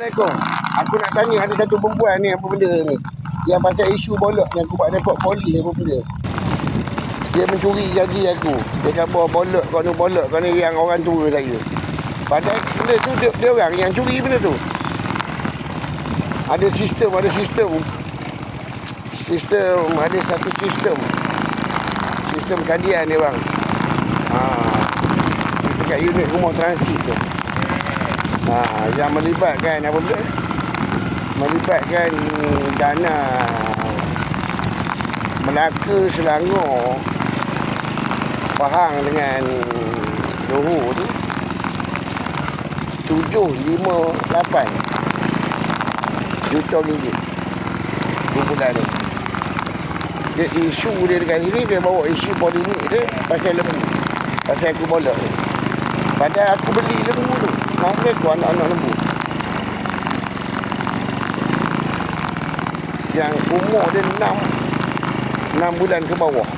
Assalamualaikum. Aku nak tanya ada satu perempuan ni apa benda ni. Yang pasal isu bolot ni aku buat report polis apa benda. Dia mencuri janji aku. Dia kata bawa bolot kau ni bolot kau ni yang orang tua saya. Padahal benda tu dia, dia orang yang curi benda tu. Ada sistem, ada sistem. Sistem, ada satu sistem. Sistem kajian dia bang. Ha, dekat unit rumah transit tu. Ha, yang melibatkan apa benda? Melibatkan dana Melaka Selangor Pahang dengan Johor tu tujuh lima lapan juta ringgit kumpulan ni dia isu dia dekat sini dia bawa isu polemik dia pasal lembu pasal aku bolak ni padahal aku beli lembu tu. Nama aku anak-anak lembu. Yang umur dia enam enam bulan ke bawah.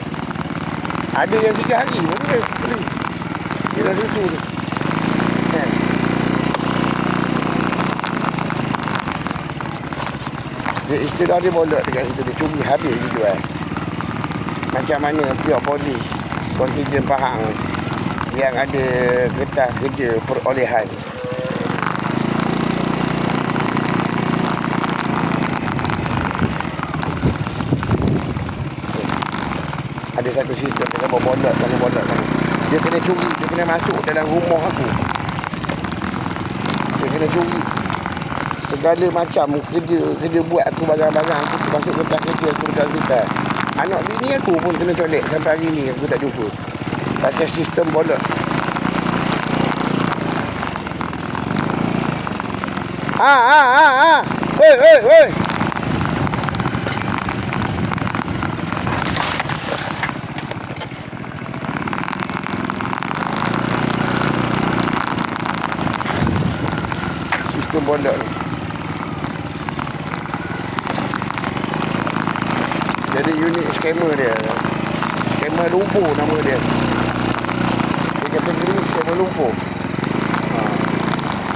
Ada yang tiga hari pun dia beli. Dia dah susu tu. Kan? Dia istilah dia bolak dekat situ dia curi habis dia jual macam mana pihak polis kontingen Pahang yang ada kertas kerja perolehan. Ada satu sistem dia bolak kalau bolak kalau dia kena curi dia kena masuk dalam rumah aku. Dia kena curi. Segala macam kerja kerja buat aku barang-barang aku termasuk kertas kerja aku dekat hospital anak bini aku pun kena colek sampai hari ni aku tak jumpa pasal sistem bolak ha ha ha ha. Oi oi oi. Sistem bolak ni Jadi unit skamer dia. Skamer lumpur nama dia lumpur ha.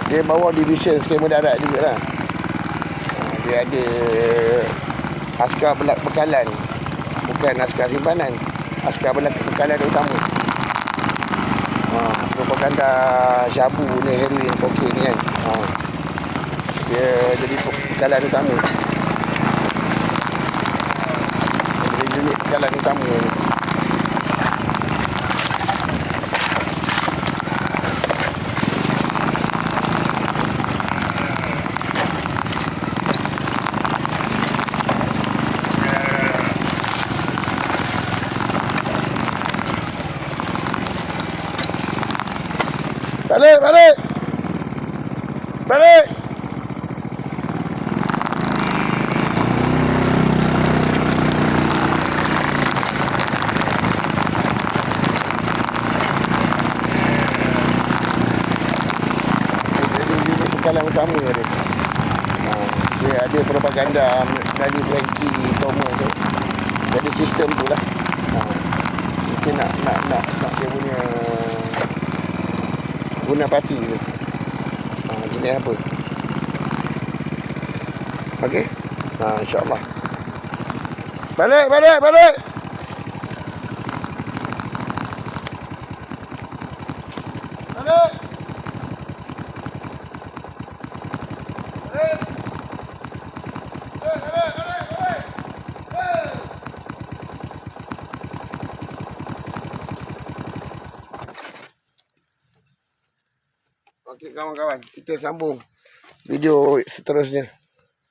Dia bawa division skamer darat juga lah ha. Dia ada Askar belak bekalan Bukan askar simpanan Askar belak bekalan utama ha. Propaganda syabu ni heroin kokain ni kan ha. Dia jadi bekalan utama unit jalan utama ni. Balik, balik. Balik. Pekalan utama dia. Dia ada propaganda dari Frankie Thomas tu. Jadi sistem tu lah. Ha, kita nak nak nak nak dia punya guna parti tu. Ha, jenis apa? Okey. Ha, insyaAllah. Balik, balik. Balik. Balik. Balik, balik, balik, balik. Balik. Okey kawan-kawan, kita sambung video seterusnya.